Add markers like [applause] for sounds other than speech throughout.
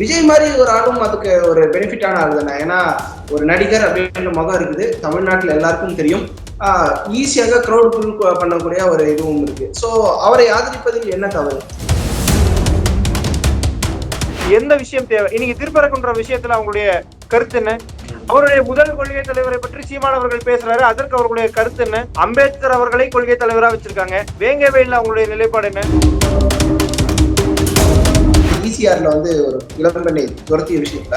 விஜய் மாதிரி ஒரு ஆளும் அதுக்கு ஒரு பெனிஃபிட்டான ஆள் தானே. ஏன்னா ஒரு நடிகர் அப்படின்ற முகம் இருக்குது. தமிழ்நாட்டில் எல்லாருக்கும் தெரியும். ஈஸியாக க்ரௌட் பண்ணக்கூடிய ஒரு இதுவும் இருக்கு. ஸோ அவரை ஆதரிப்பதில் என்ன தவறு? எந்த விஷயம் தேவை? இன்னைக்கு திருப்பரங்குன்ற விஷயத்துல அவங்களுடைய கருத்து என்ன? அவருடைய முதல் கொள்கை தலைவரை பற்றி சீமான் அவர்கள் பேசுறாரு. அதற்கு அவர்களுடைய கருத்து என்ன? அம்பேத்கர் அவர்களை கொள்கை தலைவரா வச்சிருக்காங்க. வேங்கவேல அவங்களுடைய நிலைப்பாடு என்ன? பிசிஆர்ல வந்து ஒரு இளம்பெண்ணை துரத்திய விஷயத்துல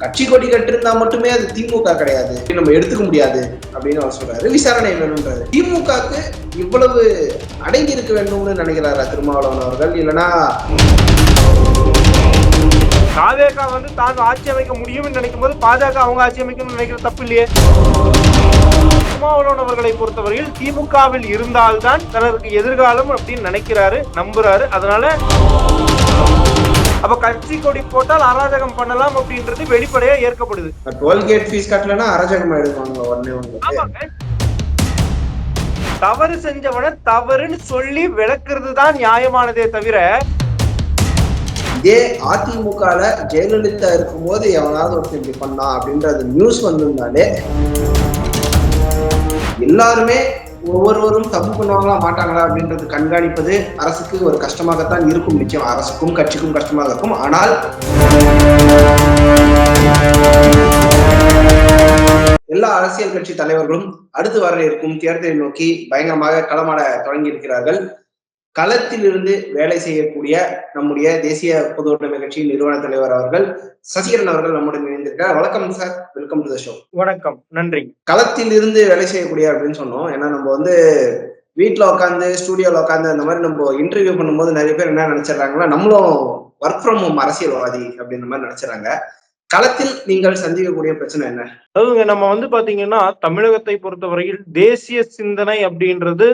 கட்சி கொடி கட்டிருந்தா மட்டுமே அது திமுக கிடையாது. நம்ம எடுத்துக்க முடியாது அப்படின்னு அவர் சொல்றாரு. விசாரணை வேணும்ன்றாரு திமுகக்கு இவ்வளவு அடங்கி இருக்க வேண்டும்னு நினைக்கிறாரா திருமாவளவன் அவர்கள்? இல்லைன்னா தாவேகா வந்து தான் ஆட்சி அமைக்க முடியும்னு நினைக்கும் போது பாஜக அவங்க ஆட்சி அமைக்கணும்னு நினைக்கிறது தப்பு இல்லையே. திருமாவளவன் அவர்களை பொறுத்தவரையில் திமுகவில் இருந்தால்தான் தனக்கு எதிர்காலம் அப்படின்னு நினைக்கிறாரு நம்புறாரு. அதனால அப்ப கட்சி கொடி போட்டால் அராஜகம் பண்ணலாம் அப்படின்றது வெளிப்படையா ஏற்கப்படுது டோல்கேட் ஃபீஸ் கட்டலன்னா அராஜகம் ஆயிடுவாங்க உடனே ஆமாங்க. தவறு செஞ்சவன தவறுன்னு சொல்லி விளக்குறது தான் நியாயமானதே தவிர இதே அதிமுகல ஜெயலலிதா இருக்கும்போது எவனாவது ஒருத்தர் இப்படி பண்ணா அப்படின்றது நியூஸ் வந்திருந்தாலே எல்லாருமே ஒவ்வொருவரும் தப்பு பண்ணுவாங்களா மாட்டாங்களா அப்படின்றது கண்காணிப்பது அரசுக்கு ஒரு கஷ்டமாகத்தான் இருக்கும். நிச்சயம் அரசுக்கும் கட்சிக்கும் கஷ்டமாக இருக்கும். ஆனால் எல்லா அரசியல் கட்சி தலைவர்களும் அடுத்து வர இருக்கும் தேர்தலை நோக்கி பயங்கரமாக களமாட தொடங்கி இருக்கிறார்கள். களத்தில் இருந்து வேலை செய்யக்கூடிய நம்முடைய தேசிய பொது உடைமை கட்சியின் நிறுவன தலைவர் அவர்கள் சசிகரன் அவர்கள் நம்முடன் இணைந்திருக்கார் வணக்கம் sir. Welcome to the show வணக்கம். நன்றி. களத்தில் இருந்து வேலை செய்யக்கூடிய அப்படின்னு சொன்னோம். ஏன்னா நம்ம வந்து வீட்ல உட்காந்து ஸ்டூடியோல உட்காந்து அந்த மாதிரி நம்ம இன்டர்வியூ பண்ணும்போது நிறைய பேர் என்ன நினைச்சிடறாங்கன்னா நம்மளும் ஒர்க் ஃப்ரம் ஹோம் அரசியல்வாதி அப்படின்ற மாதிரி நினைச்சிடறாங்க. களத்தில் நீங்கள் சந்திக்கக்கூடிய பிரச்சனை என்ன? அதாவதுங்க நம்ம வந்து பாத்தீங்கன்னா தமிழகத்தை பொறுத்தவரையில் தேசிய சிந்தனை அப்படின்றது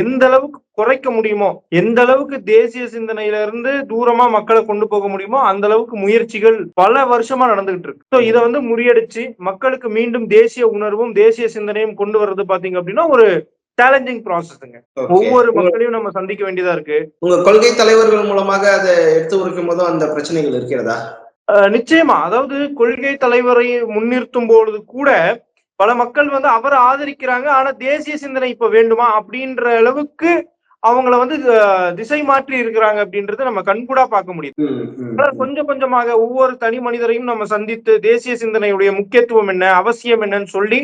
எந்த அளவுக்கு குறைக்க முடியுமோ? எந்த அளவுக்கு தேசிய சிந்தனையில இருந்து தூரமா மக்களை கொண்டு போக முடியுமோ அந்த அளவுக்கு முயற்சிகள் பல வருஷமா நடந்துகிட்டு இருக்கு. ஸோ இதை வந்து முறியடிச்சு மக்களுக்கு மீண்டும் தேசிய உணர்வும் தேசிய சிந்தனையும் கொண்டு வர்றது பாத்தீங்க அப்படின்னா ஒரு சேலஞ்சிங் ப்ராசஸ்ங்க. ஒவ்வொரு மக்களையும் நம்ம சந்திக்க வேண்டியதா இருக்கு. உங்க கொள்கை தலைவர்கள் மூலமாக அதை எடுத்து உரைக்கும் போதும் அந்த பிரச்சனைகள் இருக்கிறதா? நிச்சயமா. அதாவது கொள்கை தலைவரை முன்னிறுத்தும் பொழுது கூட பல மக்கள் வந்து அவரை ஆதரிக்கிறாங்க ஆனா தேசிய சிந்தனை இப்ப வேண்டுமா? அப்படின்ற அளவுக்கு அவங்கள வந்து திசை மாற்றி இருக்கிறாங்க அப்படின்றத நம்ம கண்கூடா பார்க்க முடியுது. கொஞ்சம் கொஞ்சமாக ஒவ்வொரு தனி மனிதரையும் நம்ம சந்தித்து தேசிய சிந்தனையுடைய முக்கியத்துவம் என்ன அவசியம் என்னன்னு சொல்லி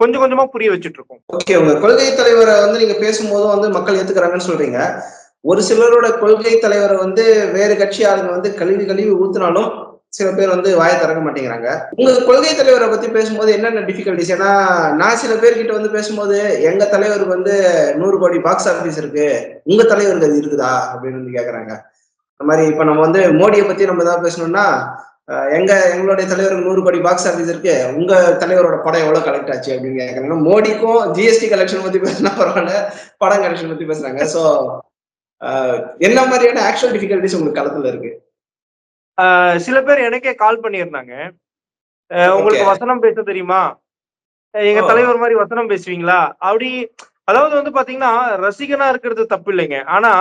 கொஞ்சம் கொஞ்சமா புரிய வச்சுட்டு இருக்கோம் ஓகே உங்க கொள்கை தலைவரை வந்து நீங்க பேசும்போதும் வந்து மக்கள் ஏத்துக்கிறாங்கன்னு சொல்றீங்க. ஒரு சிலரோட கொள்கை தலைவரை வந்து வேறு கட்சி ஆளுங்க வந்து கழுவி கழுவி ஊத்துனாலும் சில பேர் வந்து வாய திறக்க மாட்டேங்கிறாங்க. உங்க கொள்கை தலைவரை பத்தி பேசும்போது என்னென்ன டிஃபிகல்டிஸ் ஏன்னா நான் சில பேர்கிட்ட வந்து பேசும்போது எங்க தலைவருக்கு வந்து நூறு கோடி பாக்ஸ் ஆபீஸ் இருக்கு. உங்க தலைவருக்கு அது இருக்குதா? அப்படின்னு வந்து கேக்குறாங்க. அந்த மாதிரி இப்ப நம்ம வந்து மோடியை பத்தி நம்ம ஏதாவது பேசணும்னா எங்க எங்களுடைய தலைவருக்கு நூறு கோடி பாக்ஸ் ஆபீஸ் இருக்கு. உங்க தலைவரோட படம் எவ்வளவு கலெக்ட் ஆச்சு? அப்படின்னு கேக்குறாங்க. மோடிக்கும் ஜிஎஸ்டி கலெக்ஷன் பத்தி பேசினா பரவாயில்ல படம் கலெக்ஷன் பத்தி பேசுறாங்க. சோ என்ன மாதிரியான ஆக்சுவல் டிஃபிகல்டிஸ் உங்களுக்கு களத்துல இருக்கு? சில பேர் எனக்கே கால் பண்ணியிருந்தாங்க. உங்களுக்கு. வசனம் பேச தெரியுமா? எங்க. தலைவர் மாதிரி வசனம் பேசுவீங்களா? அப்படி அதாவது வந்து பாத்தீங்கன்னா ரசிகனா இருக்கிறது தப்பு இல்லைங்க. ஆனா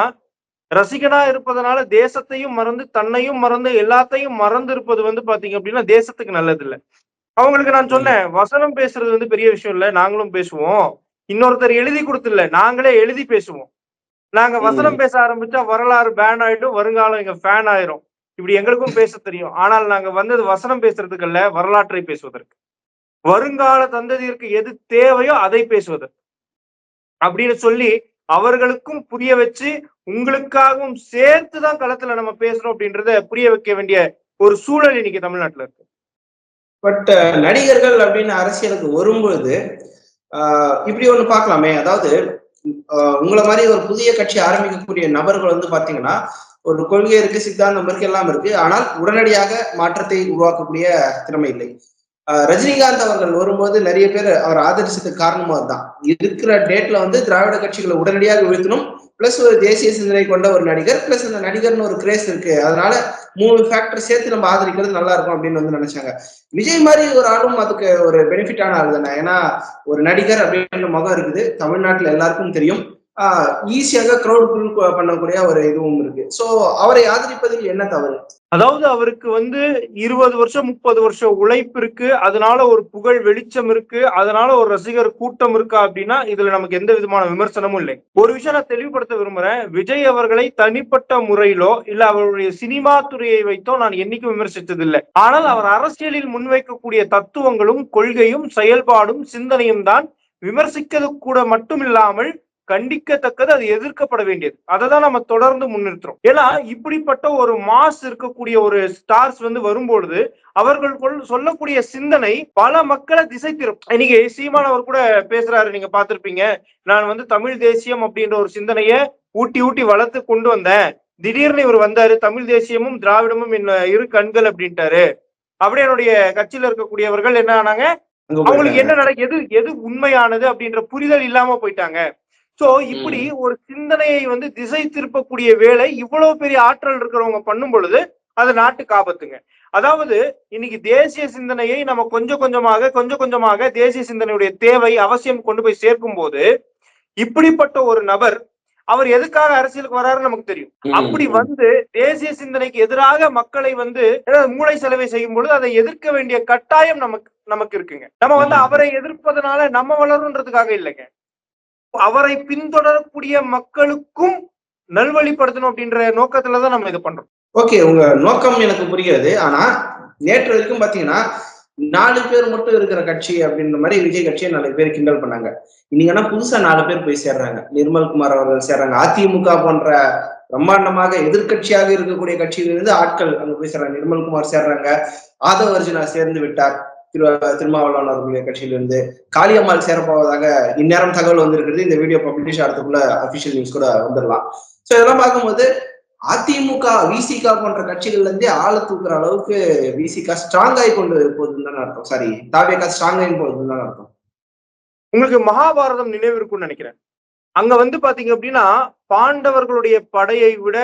ரசிகனா இருப்பதனால தேசத்தையும் மறந்து தன்னையும் மறந்து எல்லாத்தையும் மறந்து இருப்பது வந்து பாத்தீங்க அப்படின்னா தேசத்துக்கு நல்லது இல்ல அவங்களுக்கு நான் சொன்னேன் வசனம் பேசுறது வந்து பெரிய விஷயம் இல்ல நாங்களும் பேசுவோம். இன்னொருத்தர் எழுதி கொடுத்துல நாங்களே எழுதி பேசுவோம். நாங்க வசனம் பேச ஆரம்பிச்சா வரலாறு பேன் ஆயிடும் வருங்காலம் எங்க ஃபேன் ஆயிரும். இப்படி எங்களுக்கும் பேச தெரியும். ஆனால் நாங்க வந்தது வசனம் பேசுறதுக்கு அல்ல வரலாற்றை பேசுவதற்கு. வருங்கால தந்ததியிற்கு எது தேவையோ அதை பேசுவதற்கு அப்படின்னு சொல்லி அவர்களுக்கும் புரிய வச்சு உங்களுக்காகவும் சேர்த்துதான் களத்துல நம்ம பேசுறோம் அப்படின்றத புரிய வைக்க வேண்டிய ஒரு சூழல் இன்னைக்கு தமிழ்நாட்டுல இருக்கு. பட் நடிகர்கள் அப்படின்னு அரசியலுக்கு வரும்பொழுது ஆஹ் இப்படி ஒண்ணு பார்க்கலாமே. அதாவது ஆஹ் உங்களை மாதிரி ஒரு புதிய கட்சி ஆரம்பிக்கக்கூடிய நபர்கள் வந்து பாத்தீங்கன்னா ஒரு கொள்கை இருக்கு சித்தாந்தம் இருக்கு எல்லாம் இருக்கு. ஆனால் உடனடியாக மாற்றத்தை உருவாக்கக்கூடிய திறமை இல்லை. ரஜினிகாந்த் அவர்கள் வரும்போது நிறைய பேர் அவர் ஆதரிச்சதுக்கு காரணமாக அதுதான். இருக்கிற டேட்ல வந்து திராவிட கட்சிகளை உடனடியாக வீழ்த்தணும். பிளஸ் ஒரு தேசிய சிந்தனை கொண்ட ஒரு நடிகர் பிளஸ் அந்த நடிகர்னு ஒரு கிரேஸ் இருக்கு. அதனால மூணு ஃபேக்டர் சேர்த்து நம்ம ஆதரிக்கிறது நல்லா இருக்கும் அப்படின்னு வந்து நினைச்சாங்க. விஜய் மாதிரி ஒரு ஆளும் அதுக்கு ஒரு பெனிஃபிட்டான ஆள் தானே. ஏன்னா ஒரு நடிகர் அப்படின்ற முகம் இருக்குது. தமிழ்நாட்டுல எல்லாருக்கும் தெரியும். ஈஸியாக க்ரௌட் பண்ணக்கூடிய ஒரு இதுவும் இருக்கு. சோ அவரை ஆதரிப்பதில் என்ன தவறு? அதாவது அவருக்கு வந்து இருபது வருஷம் முப்பது வருஷம் உழைப்பு இருக்கு. அதனால ஒரு புகழ் வெளிச்சம் இருக்கு. அதனால ஒரு ரசிகர் கூட்டம் இருக்கா அப்படின்னா இதுல நமக்கு எந்த விதமான விமர்சனமும் இல்லை. ஒரு விஷயம் நான் தெளிவுபடுத்த விரும்புறேன். விஜய் அவர்களை தனிப்பட்ட முறையிலோ இல்ல அவருடைய சினிமா துறையை வைத்தோ நான் என்னைக்கும் விமர்சித்ததில்லை. ஆனால் அவர் அரசியலில் முன்வைக்கக்கூடிய தத்துவங்களும் கொள்கையும் செயல்பாடும் சிந்தனையும் தான் விமர்சிக்கிறது கூட மட்டும் இல்லாமல் கண்டிக்கத்தக்கது அது எதிர்க்கப்பட வேண்டியது. அதை தான் நம்ம தொடர்ந்து முன்னிறுத்துறோம். ஏன்னா இப்படிப்பட்ட ஒரு மாஸ் இருக்கக்கூடிய ஒரு ஸ்டார்ஸ் வந்து வரும்பொழுது அவர்கள் சொல்லக்கூடிய சிந்தனை பல மக்களை திசை திரும் இன்னைக்கு சீமான் அவர் கூட பேசுறாரு நீங்க பார்த்திருப்பீங்க. நான் வந்து தமிழ் தேசியம் அப்படின்ற ஒரு சிந்தனைய ஊட்டி ஊட்டி வளர்த்து கொண்டு வந்தேன். திடீர்னு இவர் வந்தாரு தமிழ் தேசியமும் திராவிடமும் என்ன இரு கண்கள் அப்படின்ட்டாரு. அப்படியே என்னுடைய கட்சியில இருக்கக்கூடியவர்கள் என்ன ஆனாங்க? அவங்களுக்கு என்ன நட எது எது உண்மையானது அப்படின்ற புரிதல் இல்லாம போயிட்டாங்க. சோ இப்படி ஒரு சிந்தனையை வந்து திசை திருப்பக்கூடிய வேலை இவ்வளவு பெரிய ஆற்றல் இருக்கிறவங்க பண்ணும் பொழுது அது நாட்டுக்கு ஆபத்துங்க. அதாவது இன்னைக்கு தேசிய சிந்தனையை நம்ம கொஞ்சம் கொஞ்சமாக கொஞ்சம் கொஞ்சமாக தேசிய சிந்தனையுடைய தேவை அவசியம் கொண்டு போய் சேர்க்கும் போது இப்படிப்பட்ட ஒரு நபர் அவர் எதுக்காக அரசியலுக்கு வராருன்னு நமக்கு தெரியும். அப்படி வந்து தேசிய சிந்தனைக்கு எதிராக மக்களை வந்து மூளை செலவை செய்யும் பொழுது அதை எதிர்க்க வேண்டிய கட்டாயம் நமக்கு நமக்கு இருக்குங்க. நம்ம வந்து அவரை எதிர்ப்பதனால நம்ம வளருன்றதுக்காக இல்லைங்க. அவரை பின்தொடரக்கூடிய மக்களுக்கும் நல்வழிப்படுத்தணும் அப்படின்ற நோக்கத்துலதான் நம்ம இது பண்றோம். ஓகே உங்க நோக்கம் எனக்கு புரியாது ஆனா நேற்று வரைக்கும் பாத்தீங்கன்னா நாலு பேர் மட்டும் இருக்கிற கட்சி அப்படின்ற மாதிரி விஜய் கட்சியை நாலு பேர் கிண்டல் பண்ணாங்க. இன்னைக்குன்னா புதுசா நாலு பேர் போய் சேர்றாங்க. நிர்மல்குமார் அவர்கள் சேர்றாங்க. அதிமுக போன்ற பிரம்மாண்டமாக எதிர்கட்சியாக இருக்கக்கூடிய கட்சியிலிருந்து ஆட்கள் அங்க போய் சேர்றாங்க. நிர்மல்குமார் சேர்றாங்க. ஆதவ அர்ஜுனா சேர்ந்து விட்டார். திரு திருமாவளவன் அவர்களுடைய கட்சியிலிருந்து காளியம்மாள் சேரப்போவதாக இந்நேரம் தகவல் வந்திருக்கிறது. இந்த வீடியோ பப்ளிஷ் ஆகிறதுக்குள்ள அபிஷியல் நியூஸ் கூட வந்துடலாம் சோ இதெல்லாம் பார்க்கும்போது அதிமுக விசிகா போன்ற கட்சிகள்ல இருந்தே ஆளை தூக்குற அளவுக்கு விசிகா ஸ்ட்ராங் ஆகி கொண்டு போகுதுன்னு தானே அர்த்தம். சாரி தாவேகா ஸ்ட்ராங் ஆகி போகுதுன்னு தான் அர்த்தம். உங்களுக்கு மகாபாரதம் நினைவு இருக்கும்னு நினைக்கிறேன். அங்க வந்து பாத்தீங்க அப்படின்னா பாண்டவர்களுடைய படையை விட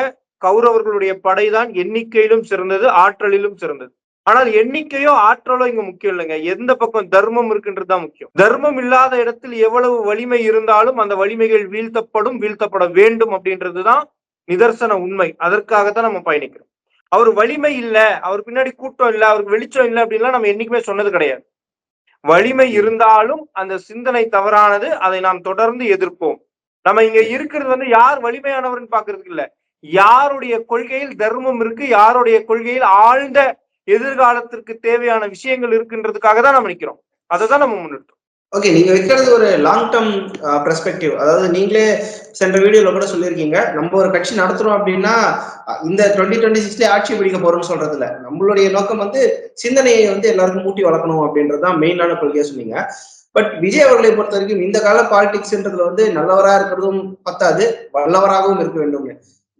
கௌரவர்களுடைய படைதான் எண்ணிக்கையிலும் சிறந்தது ஆற்றலிலும் சிறந்தது. ஆனால் எண்ணிக்கையோ ஆற்றலோ இங்க முக்கியம் இல்லைங்க. எந்த பக்கம் தர்மம் இருக்குன்றதுதான் முக்கியம். தர்மம் இல்லாத இடத்தில் எவ்வளவு வலிமை இருந்தாலும் அந்த வலிமைகள் வீழ்த்தப்படும் வீழ்த்தப்பட வேண்டும் அப்படின்றதுதான் நிதர்சன உண்மை. அதற்காகத்தான் நம்ம பயணிக்கிறோம். அவர் வலிமை இல்ல அவர் பின்னாடி கூட்டம் இல்ல அவருக்கு வெளிச்சம் இல்லை அப்படின்லாம் நம்ம என்னைக்குமே சொன்னது கிடையாது. வலிமை இருந்தாலும் அந்த சிந்தனை தவறானது அதை நாம் தொடர்ந்து எதிர்ப்போம். நம்ம இங்க இருக்கிறது வந்து யார் வலிமையானவர்னு பாக்குறதுக்கு இல்ல. யாருடைய கொள்கையில் தர்மம் இருக்கு யாருடைய கொள்கையில் ஆழ்ந்த எதிர்காலத்திற்கு தேவையான விஷயங்கள் இருக்குன்றதுக்காக தான் நம்ம நிக்கிறோம். அதை தான் நம்ம முன்னெடுத்தோம் ஓகே நீங்க வைக்கிறது ஒரு லாங் டேர்ம் பெர்ஸ்பெக்டிவ் அதாவது நீங்களே சென்ற வீடியோல கூட சொல்லியிருக்கீங்க. நம்ம ஒரு கட்சி நடத்துறோம் அப்படின்னா இந்த டுவெண்ட்டி டுவெண்ட்டி சிக்ஸ்ல ஆட்சி பிடிக்க போறோம்னு சொல்றது இல்ல நம்மளுடைய நோக்கம் வந்து சிந்தனையை வந்து எல்லாருக்கும் மூட்டி வளர்க்கணும் அப்படின்றதுதான் மெயினான கொள்கையா சொன்னீங்க. பட் விஜய் அவர்களை பொறுத்த வரைக்கும் இந்த கால பாலிடிக்ஸ்ன்றதுல வந்து நல்லவரா இருக்கிறதும் பத்தாது வல்லவராகவும் இருக்க வேண்டும்.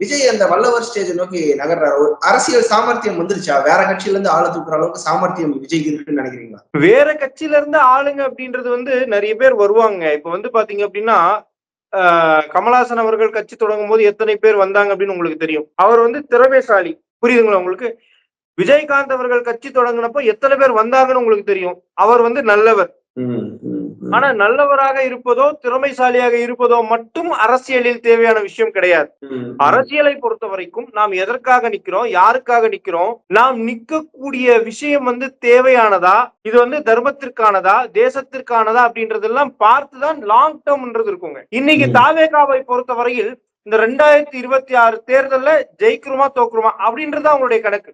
விஜய் அந்த வல்லவர் ஸ்டேஜ் நோக்கி நகர்றாரு. ஒரு அரசியல் சாமர்த்தியம் வந்துருச்சா? வேற கட்சியில இருந்து ஆளை தூக்குற அளவுக்கு சாமர்த்தியம் விஜய் இருக்குன்னு நினைக்கிறீங்களா? வேற கட்சியில இருந்து ஆளுங்க அப்படின்றது வந்து நிறைய பேர் வருவாங்க. இப்ப வந்து பாத்தீங்க அப்படின்னா கமலாசன் அவர்கள் கட்சி தொடங்கும் போது எத்தனை பேர் வந்தாங்க அப்படின்னு உங்களுக்கு தெரியும். அவர் வந்து திறமைசாலி. புரியுதுங்களா உங்களுக்கு? விஜயகாந்த் அவர்கள் கட்சி தொடங்கினப்போ எத்தனை பேர் வந்தாங்கன்னு உங்களுக்கு தெரியும். அவர் வந்து நல்லவர். ஆனா நல்லவராக இருப்பதோ திறமைசாலியாக இருப்பதோ மட்டும் அரசியலில் தேவையான விஷயம் கிடையாது. அரசியலை பொறுத்த வரைக்கும் நாம் எதற்காக நிக்கிறோம் யாருக்காக நிக்கிறோம் நாம் நிக்கக்கூடிய விஷயம் வந்து தேவையானதா இது வந்து தர்மத்திற்கானதா தேசத்திற்கானதா அப்படின்றதெல்லாம் பார்த்துதான் லாங் டேர்ம்ன்றது இருக்குங்க. இன்னைக்கு தாவேகாவை பொறுத்த வரையில் இந்த ரெண்டாயிரத்தி இருபத்தி ஆறு தேர்தல்ல ஜெயிக்கிறோமா தோக்குறோமா அப்படின்றது அவங்களுடைய கணக்கு.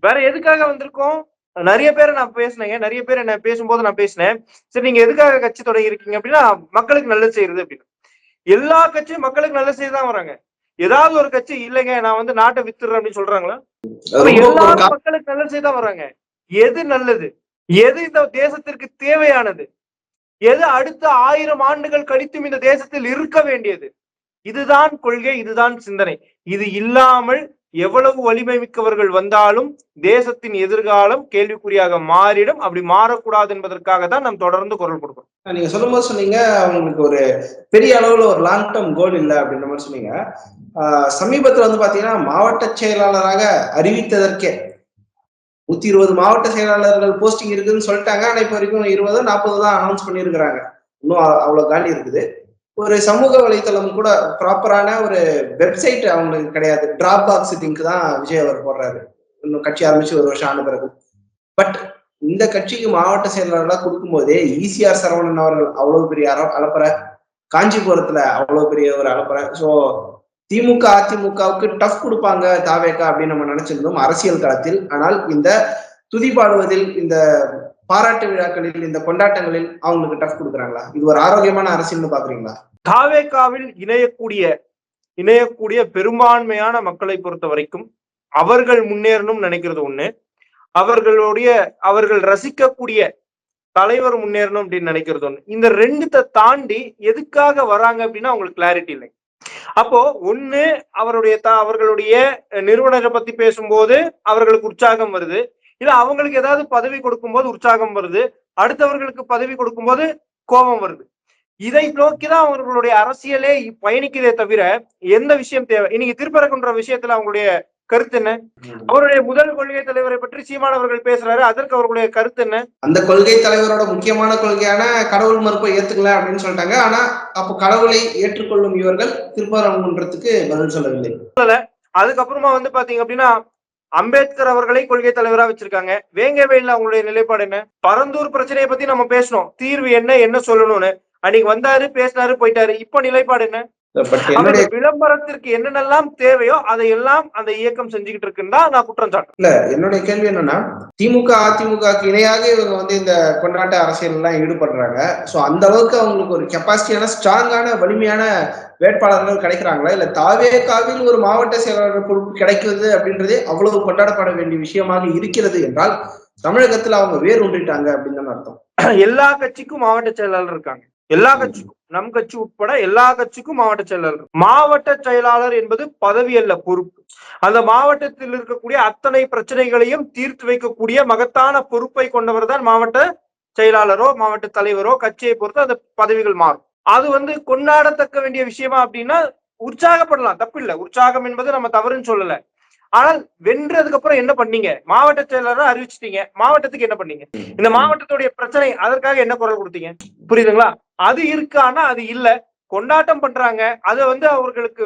வேற எதுக்காக வந்திருக்கோம்? நிறைய பேரை நான் பேசினேங்க. நிறைய பேர் என்ன பேசும்போது நான் பேசினேன். சரி நீங்க எதுக்காக கட்சி தொடங்கி இருக்கீங்க அப்படின்னா மக்களுக்கு நல்லது செய்யறது அப்படின்னு. எல்லா கட்சியும் மக்களுக்கு நல்லது செய்யதான் வராங்க. ஏதாவது ஒரு கட்சி இல்லைங்க நான் வந்து நாட்டை வித்துறேன் அப்படின்னு சொல்றாங்களா? எல்லா மக்களுக்கு நல்லது செய்யதான் வராங்க. எது நல்லது? எது இந்த தேசத்திற்கு தேவையானது? எது அடுத்த ஆயிரம் ஆண்டுகள் கழித்தும் இந்த தேசத்தில் இருக்க வேண்டியது? இதுதான் கொள்கை இதுதான் சிந்தனை. இது இல்லாமல் எவ்வளவு வலிமை மிக்கவர்கள் வந்தாலும் தேசத்தின் எதிர்காலம் கேள்விக்குறியாக மாறிடும். அப்படி மாறக்கூடாது என்பதற்காக தான் நாம் தொடர்ந்து குரல் கொடுக்கிறோம். நீங்க சொல்லும் போது சொன்னீங்க அவங்களுக்கு ஒரு பெரிய அளவுல ஒரு லாங் டேர்ம் கோல் இல்லை அப்படின்ற மாதிரி சொன்னீங்க. சமீபத்துல வந்து பாத்தீங்கன்னா மாவட்ட செயலாளராக அறிவித்ததற்கே நூத்தி இருபது மாவட்ட செயலாளர்கள் போஸ்டிங் இருக்குதுன்னு சொல்லிட்டாங்க. ஆனா இப்ப வரைக்கும் இருபது நாற்பது தான் அனௌன்ஸ் பண்ணியிருக்கிறாங்க. இன்னும் அவ்வளவு காண்டி இருக்குது. ஒரு சமூக வலைத்தளம் கூட ப்ராப்பரான ஒரு வெப்சைட் அவங்களுக்கு கிடையாது. டிராப் பாக்ஸ் திங்க் தான் விஜய் அவர் போடுறாரு. இன்னும் கட்சி ஆரம்பிச்சு ஒரு வருஷம் ஆன பிறகு. பட் இந்த கட்சிக்கு மாவட்ட செயலாளர்களா கொடுக்கும்போதே ஈசிஆர் சரவணன் அவர்கள் அவ்வளவு பெரிய அற- அலப்பறை. காஞ்சிபுரத்துல அவ்வளவு பெரிய ஒரு அலப்பறை. ஸோ திமுக அதிமுகவுக்கு டஃப் கொடுப்பாங்க தாவேக்கா அப்படின்னு நம்ம நினைச்சிருந்தோம் அரசியல் களத்தில். ஆனால் இந்த துதிபாடுவதில் இந்த பாராட்டு விழாக்களில் இந்த கொண்டாட்டங்களில் அவங்களுக்கு டஃப் கொடுக்குறாங்களா? இது ஒரு ஆரோக்கியமான அரசியல்னு பாக்குறீங்களா தாவேக்காவில் இணையக்கூடிய இணையக்கூடிய பெரும்பான்மையான மக்களை பொறுத்த வரைக்கும் அவர்கள் முன்னேறணும்னு நினைக்கிறது ஒண்ணு. அவர்களுடைய அவர்கள் ரசிக்கக்கூடிய தலைவர் முன்னேறணும் அப்படின்னு நினைக்கிறது ஒண்ணு. இந்த ரெண்டுத்தை தாண்டி எதுக்காக வராங்க அப்படின்னா அவங்களுக்கு கிளாரிட்டி இல்லை. அப்போ ஒண்ணு அவருடைய அவர்களுடைய நிறுவனரை பத்தி பேசும்போது அவர்களுக்கு உற்சாகம் வருது. இல்ல அவங்களுக்கு ஏதாவது பதவி கொடுக்கும்போது உற்சாகம் வருது அடுத்தவர்களுக்கு பதவி கொடுக்கும்போது கோபம் வருது. இதை நோக்கிதான் அவர்களுடைய அரசியலே பயணிக்குதே தவிர எந்த விஷயம் தேவை? இன்னைக்கு திருப்பரங்குன்ற விஷயத்துல அவங்களுடைய கருத்து என்ன? அவருடைய முதல் கொள்கை தலைவரை பற்றி சீமான் அவர்கள் பேசுறாரு. அதற்கு அவர்களுடைய கருத்து என்ன? அந்த கொள்கை தலைவரோட முக்கியமான கொள்கையான கடவுள் மறுப்பை ஏத்துக்கல அப்படின்னு சொல்லிட்டாங்க. ஆனா அப்போ கடவுளை ஏற்றுக்கொள்ளும் இவர்கள் திருப்பரங்குன்றத்துக்கு பதில் சொல்லவில்லை. அதுக்கப்புறமா வந்து பாத்தீங்க அப்படின்னா அம்பேத்கர் அவர்களை கொள்கை தலைவரா வச்சிருக்காங்க. வேங்கவேல அவங்களுடைய நிலைப்பாடு என்ன? பரந்தூர் பிரச்சனையை பத்தி நம்ம பேசணும். தீர்வு என்ன என்ன சொல்லணும்னு. அன்னைக்கு வந்தாரு பேசினாரு போயிட்டாரு. இப்ப நிலைப்பாடு என்ன? அவருடைய விளம்பரத்திற்கு என்னென்னலாம் தேவையோ அதையெல்லாம் அந்த இயக்கம் செஞ்சுக்கிட்டு இருக்குன்னு நான் குற்றம் சாட்டுறேன். இல்ல என்னுடைய கேள்வி என்னன்னா திமுக அதிமுகக்கு இணையாக இவங்க வந்து இந்த கொண்டாட்ட அரசியல் எல்லாம் ஈடுபடுறாங்க. சோ அந்த அளவுக்கு அவங்களுக்கு ஒரு கெப்பாசிட்டியான ஸ்ட்ராங்கான வலிமையான வேட்பாளர்கள் கிடைக்கிறாங்களா? இல்ல தாவேகாவில் ஒரு மாவட்ட செயலாளர் பொறுப்பு கிடைக்கிறது அப்படின்றதே அவ்வளவு கொண்டாடப்பட வேண்டிய விஷயமாக இருக்கிறது என்றால் தமிழகத்துல அவங்க வேர் ஒன்றிட்டாங்க அப்படின்னு அர்த்தம். எல்லா கட்சிக்கும் மாவட்ட செயலாளர் இருக்காங்க. எல்லா கட்சிக்கும் நம் கட்சி உட்பட எல்லா கட்சிக்கும் மாவட்ட செயலாளர். மாவட்ட செயலாளர் என்பது பதவி அல்ல பொறுப்பு. அந்த மாவட்டத்தில் இருக்கக்கூடிய அத்தனை பிரச்சனைகளையும் தீர்த்து வைக்கக்கூடிய மகத்தான பொறுப்பை கொண்டவர் தான் மாவட்ட செயலாளரோ மாவட்ட தலைவரோ கட்சியை பொறுத்து அந்த பதவிகள் மாறும். அது வந்து கொண்டாடத்தக்க வேண்டிய விஷயமா அப்படின்னா உற்சாகப்படலாம் தப்பில்லை. உற்சாகம் என்பது நம்ம தவறுன்னு சொல்லல. ஆனால் வென்றதுக்கு அப்புறம் என்ன பண்ணீங்க? மாவட்ட செயலாளரா அறிவிச்சிட்டீங்க. மாவட்டத்துக்கு என்ன பண்ணீங்க? இந்த மாவட்டத்துடைய பிரச்சனை அதற்காக என்ன குரல் கொடுத்தீங்க? புரியுதுங்களா? அது இருக்கானா அது இல்ல. கொண்டாட்டம் பண்றாங்க. அது வந்து அவர்களுக்கு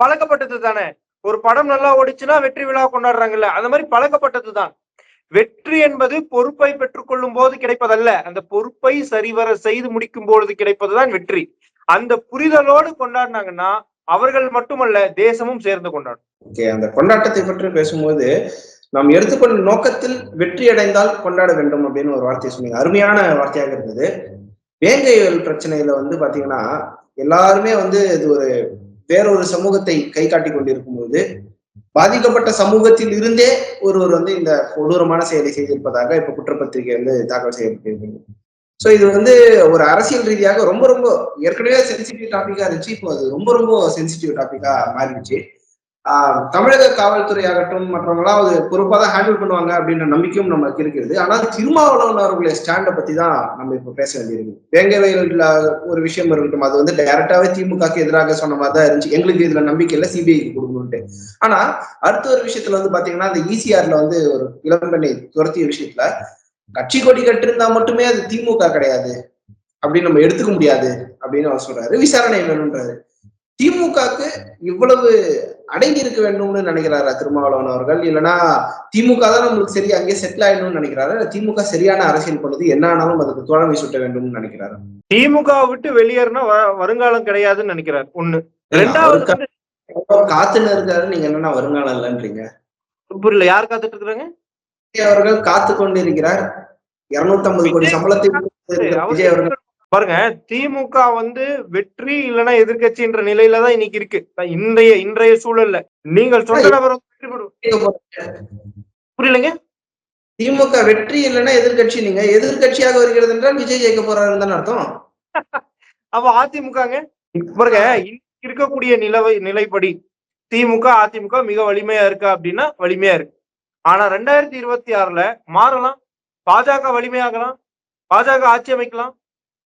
பழக்கப்பட்டது தானே? ஒரு படம் நல்லா ஓடிச்சுன்னா வெற்றி விழா கொண்டாடுறாங்கல்ல. அந்த மாதிரி பழக்கப்பட்டது தான். வெற்றி என்பது பொறுப்பை பெற்றுக்கொள்ளும் போது கிடைப்பதல்ல. அந்த பொறுப்பை சரிவர செய்து முடிக்கும் பொழுது கிடைப்பதுதான் வெற்றி. அந்த புரிதலோடு கொண்டாடினாங்கன்னா அவர்கள் மட்டுமல்ல தேசமும் சேர்ந்து கொண்டாடும். ஓகே அந்த கொண்டாட்டத்தை பற்றி பேசும்போது நாம் எடுத்துக்கொண்ட நோக்கத்தில் வெற்றி அடைந்தால் கொண்டாட வேண்டும் அப்படின்னு ஒரு வார்த்தை சொன்னீங்க. அருமையான வார்த்தையாக இருந்தது. வேங்கையல் பிரச்சனையில வந்து பாத்தீங்கன்னா எல்லாருமே வந்து இது ஒரு வேறொரு சமூகத்தை கை காட்டி கொண்டிருக்கும் போது பாதிக்கப்பட்ட சமூகத்தில் இருந்தே ஒருவர் வந்து இந்த கொடூரமான செயலை செய்திருப்பதாக இப்ப குற்றப்பத்திரிகை வந்து தாக்கல் செய்யப்பட்டிருக்கிறது. சோ இது வந்து ஒரு அரசியல் ரீதியாக ரொம்ப ரொம்ப ஏற்கனவே சென்சிட்டிவ் டாபிக்கா இருந்துச்சு. இப்போ அது ரொம்ப ரொம்ப சென்சிட்டிவ் டாபிக்கா மாறிடுச்சு. தமிழக காவல்துறை ஆகட்டும் மற்றவங்களாம் அது பொறுப்பாக தான் ஹேண்டில் பண்ணுவாங்க அப்படின்ற நம்பிக்கையும் நமக்கு இருக்கிறது. ஆனால் திருமாவளவன் அவர்களுடைய ஸ்டாண்டை பத்தி தான் நம்ம இப்போ பேச வேண்டியிருக்கு. வேங்கவேல ஒரு விஷயம் இருக்கட்டும் அது வந்து டைரக்டாவே திமுகக்கு எதிராக சொன்ன மாதிரி தான் இருந்துச்சு. எங்களுக்கு இதுல நம்பிக்கை இல்லை சிபிஐக்கு கொடுக்கணும்ட்டு ஆனா அடுத்த ஒரு விஷயத்துல வந்து பாத்தீங்கன்னா அந்த இசிஆர்ல வந்து ஒரு இளம்பெண்ணை துரத்திய விஷயத்துல கட்சி கொடி கட்டிருந்தா மட்டுமே அது திமுக கிடையாது. அப்படின்னு நம்ம எடுத்துக்க முடியாது அப்படின்னு அவர் சொல்றாரு. விசாரணை வேணும்ன்றாரு திமுகக்கு இவ்வளவு அடங்கி இருக்க வேண்டும்னு நினைக்கிறாரா திருமாவளவன் அவர்கள்? இல்லைன்னா திமுக தான் நம்மளுக்கு சரியா அங்கேயே செட்டில் ஆயிடணும்னு நினைக்கிறாரா? திமுக சரியான அரசியல் பண்ணுது என்ன ஆனாலும் அதுக்கு தோழமை சுட்ட வேண்டும்னு நினைக்கிறாரா? திமுக விட்டு வெளியேறினா வருங்காலம் கிடையாதுன்னு நினைக்கிறார். ஒண்ணு. ரெண்டாவது காத்துன்னு இருக்காரு நீங்க என்னன்னா வருங்காலம் இல்லைன்றீங்க. புரியல யார் காத்துட்டு இருக்கிறாங்க? அவர்கள் காத்து கொண்டு இருக்கிறார் இருநூத்தி ஐம்பது கோடி சம்பளத்தை பாருங்க திமுக வந்து வெற்றி இல்லைன்னா எதிர்க்கட்சின்ற நிலையில தான் இன்னைக்கு இருக்கு. இன்றைய இன்றைய சூழல்ல. நீங்கள் சொன்ன நபர். புரியலங்க? திமுக வெற்றி இல்லைன்னா எதிர்க்கட்சி நீங்க எதிர்க்கட்சியாக வருகிறது என்றால் விஜய் ஜெயிக்க போறாருன்னு தானே அர்த்தம். [laughs] அப்ப அதிமுகங்க? பாருங்க இன்னைக்கு இருக்கக்கூடிய நிலவை நிலைப்படி திமுக அதிமுக மிக வலிமையா இருக்கா அப்படின்னா வலிமையா இருக்கு. ஆனா ரெண்டாயிரத்தி இருபத்தி ஆறுல மாறலாம். பாஜக வலிமையாகலாம். பாஜக ஆட்சி அமைக்கலாம்.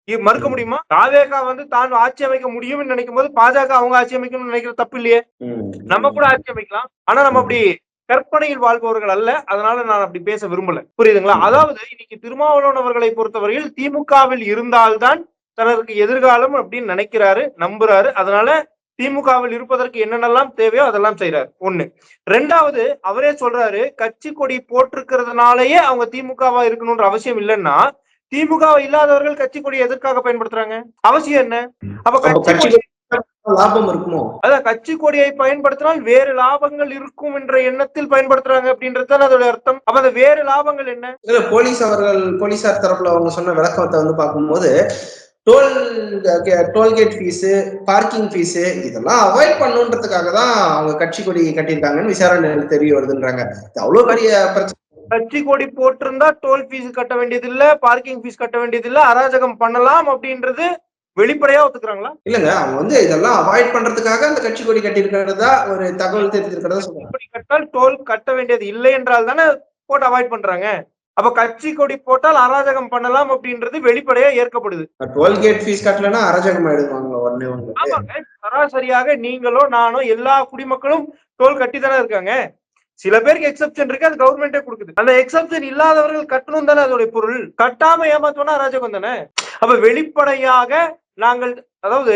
இது மறுக்க முடியுமா? தாவேகா வந்து தான் ஆட்சி அமைக்க முடியும்னு நினைக்கும் போது பாஜக அவங்க ஆட்சி அமைக்கணும்னு நினைக்கிற தப்பு இல்லையே. நம்ம கூட ஆட்சி அமைக்கலாம். ஆனா நம்ம அப்படி கற்பனையில் வாழ்பவர்கள் அல்ல. அதனால நான் அப்படி பேச விரும்பல. புரியுதுங்களா? அதாவது இன்னைக்கு திருமாவளவன் அவர்களை பொறுத்தவரையில் திமுகவில் இருந்தால்தான் தனக்கு எதிர்காலம் அப்படின்னு நினைக்கிறாரு நம்புறாரு. அதனால திமுகவில் இருப்பதற்கு என்னென்னலாம் தேவையோ அதெல்லாம் செய்யறாரு ஒண்ணு. ரெண்டாவது அவரே சொல்றாரு கட்சி கொடி போட்டிருக்கிறதுனாலயே அவங்க திமுகவா இருக்கணும்ன்ற அவசியம் இல்லைன்னா திமுக இல்லாதவர்கள் கட்சி கொடி எதற்காக பயன்படுத்துறாங்க? அவசியம் என்ன? அப்ப கட்சி கட்சி கொடி லாபம் இருக்குமோ? அதான் கட்சி கொடியை பயன்படுத்தினால் வேறு லாபங்கள் இருக்கும் என்ற எண்ணத்தில் பயன்படுத்துறாங்க அப்படின்றது தான் அதோட அர்த்தம். அப்ப அந்த வேறு லாபங்கள் என்ன? போலீஸ் அவர்கள் போலீசார் தரப்புல அவங்க சொன்ன விளக்கத்தை வந்து பார்க்கும்போது toll tollgate fee parking fee இதெல்லாம் அவாய்ட் பண்ணுன்றதுக்காக தான் அவங்க கட்சி கொடி கட்டியிருக்காங்கன்னு விசாரணையில் தெரிய வருதுன்றாங்க. இது அவ்வளவு பெரிய பிரச்சனை. கட்சி கொடி போட்டிருந்தா டோல் ஃபீஸ் கட்ட வேண்டியது இல்ல பார்க்கிங் ஃபீஸ் கட்ட வேண்டியது இல்ல அராஜகம் பண்ணலாம் அப்படின்றது வெளிப்படையா ஒத்துக்கிறாங்களா? இல்லங்க அவங்க வந்து இதெல்லாம் அவாய்ட் பண்றதுக்காக அந்த கட்சி கொடி கட்டியிருக்கிறதா ஒரு தகவல் தெரிஞ்சிருக்கிறதா சொல்றாங்க. கொடி கட்டால் டோல் கட்ட வேண்டியது இல்லை என்றால் தானே போட்டு அவாய்ட் பண்றாங்க? அப்ப கட்சி கொடி போட்டால் அராஜகம் பண்ணலாம் அப்படின்றது வெளிப்படையா ஏற்கப்படுது. டோல்கேட் ஃபீஸ் அராஜகம் ஆயிடுவாங்க சராசரியாக நீங்களோ நானோ எல்லா குடிமக்களும் டோல் கட்டி தானே இருக்காங்க. சில பேருக்கு எக்ஸப்ஷன் இருக்கு அது கவர்மெண்டே கொடுக்குது. அந்த எக்ஸப்ஷன் இல்லாதவர்கள் கட்டணும் தானே அதோட பொருள். கட்டாம ஏமாத்தோம்னா அராஜகம் தானே? அப்ப வெளிப்படையாக நாங்கள் அதாவது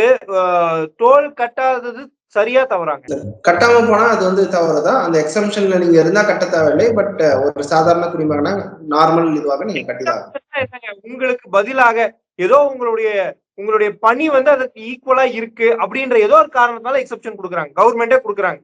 டோல் கட்டாதது சரியா தவறாங்க. கட்டாம போனா அது வந்து தவறுதான் அந்த எக்ஸம்ஷன்ல நீங்க இருந்தா கட்ட தேவையில்லை பட் ஒரு சாதாரண குடிமகனா நார்மல் இதுவாக நீங்க கட்டிதான் உங்களுக்கு பதிலாக ஏதோ உங்களுடைய உங்களுடைய பணி வந்து அதுக்கு ஈக்குவலா இருக்கு அப்படின்ற ஏதோ ஒரு காரணத்தால எக்ஸப்ஷன் கொடுக்குறாங்க. கவர்மெண்டே கொடுக்குறாங்க.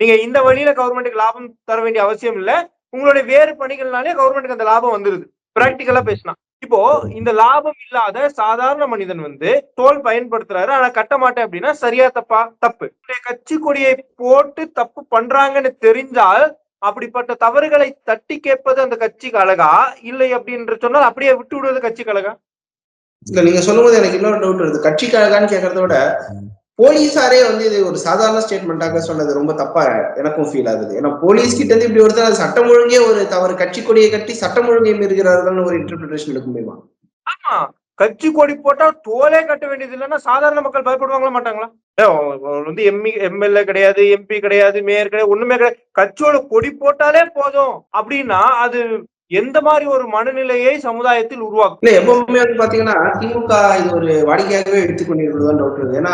நீங்க இந்த வழியில கவர்மெண்ட்டுக்கு லாபம் தர வேண்டிய அவசியம் இல்ல. உங்களுடைய வேறு பணிகள்னாலே கவர்மெண்ட்டுக்கு அந்த லாபம் வந்துருது. பிராக்டிக்கலா பேசினா இப்போ இந்த லாபம் இல்லாத சாதாரண மனிதன் வந்து தோல் பயன்படுத்துறாரு. ஆனா கட்ட மாட்டேன் அப்படின்னா சரியா தப்பா? தப்பு. கட்சி கொடியை போட்டு தப்பு பண்றாங்கன்னு தெரிஞ்சால் அப்படிப்பட்ட தவறுகளை தட்டி கேட்பது அந்த கட்சிக்கு அழகா? இல்லை அப்படின்னு சொன்னால் அப்படியே விட்டு விடுவது கட்சிக்கு அழகா? இல்ல நீங்க சொல்லும்போது எனக்கு இன்னொரு டவுட் வருது. கட்சி அழகான்னு கேக்குறத விட போலீஸாரே வந்து இது ஒரு சாதாரண ஸ்டேட்மெண்டாக சொன்னது ரொம்ப தப்பா எனக்கும் ஃபீல் ஆகுது. ஏன்னா போலீஸ் கிட்ட இருந்து இப்படி ஒருத்தர் சட்டம் ஒழுங்கே ஒரு தவறு கட்சி கொடியை கட்டி சட்டம் ஒழுங்கை மீறுகிறார்கள் ஒரு இன்டர்பிரிட்டேஷன் எடுக்க முடியுமா? ஆமா. கட்சி கொடி போட்டா தோலே கட்ட வேண்டியது இல்லைன்னா சாதாரண மக்கள் பயப்படுவாங்களா மாட்டாங்களா? அவர் வந்து எம்மி எம்எல்ஏ கிடையாது எம்பி கிடையாது மேயர் கிடையாது ஒண்ணுமே கிடையாது. கட்சியோட கொடி போட்டாலே போதும். அப்படின்னா அது எந்த மாதிரி ஒரு மனநிலையை சமுதாயத்தில் உருவாக்கும்? இல்ல எப்பவுமே வந்து பாத்தீங்கன்னா திமுக இது ஒரு வாடிக்கையாகவே எடுத்துக்கொண்டிருக்கிறதுதான் டவுட் இருக்கு ஏன்னா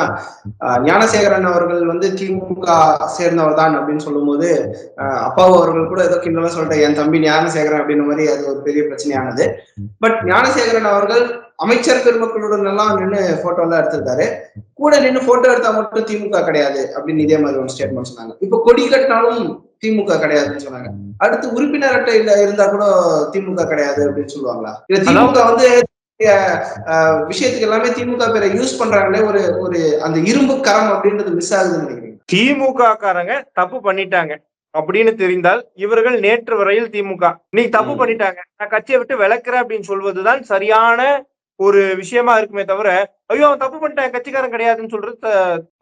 ஞானசேகரன் அவர்கள் வந்து திமுக சேர்ந்தவர் தான் அப்படின்னு சொல்லும் போது அப்பாவு அவர்கள் கூட ஏதோ கிண்டலா சொல்லிட்டு என் தம்பி ஞானசேகரன் அப்படின்ற மாதிரி அது ஒரு பெரிய பிரச்சனையானது. பட் ஞானசேகரன் அவர்கள் அமைச்சர் பெருமக்களுடன் எல்லாம் நின்று போட்டோ எல்லாம் எடுத்திருக்காரு. கூட நின்று போட்டோ எடுத்தா மட்டும் திமுக கிடையாது அப்படின்னு இதே மாதிரி ஒரு ஸ்டேட்மெண்ட் சொன்னாங்க. இப்ப கொடி கட்டினாலும் திமுக கிடையாதுன்னு சொன்னாங்க. அடுத்து உறுப்பினர் அட்டை இல்ல இருந்தா கூட திமுக கிடையாது அப்படின்னு சொல்லுவாங்களா? இல்ல திமுக வந்து விஷயத்துக்கு எல்லாமே திமுக பேரை யூஸ் பண்றாங்களே ஒரு ஒரு அந்த இரும்பு கரம் அப்படின்றது மிஸ் ஆகுதுன்னு நினைக்கிறீங்க. திமுக காரங்க தப்பு பண்ணிட்டாங்க அப்படின்னு தெரிந்தால் இவர்கள் நேற்று வரையில் திமுக. நீ தப்பு. பண்ணிட்டாங்க. நான் கட்சியை விட்டு விளக்குறேன் அப்படின்னு சொல்வதுதான் சரியான ஒரு விஷயமா இருக்குமே தவிர ஐயோ அவன் தப்பு பண்ணிட்டான் கட்சிக்காரன் கிடையாதுன்னு சொல்றது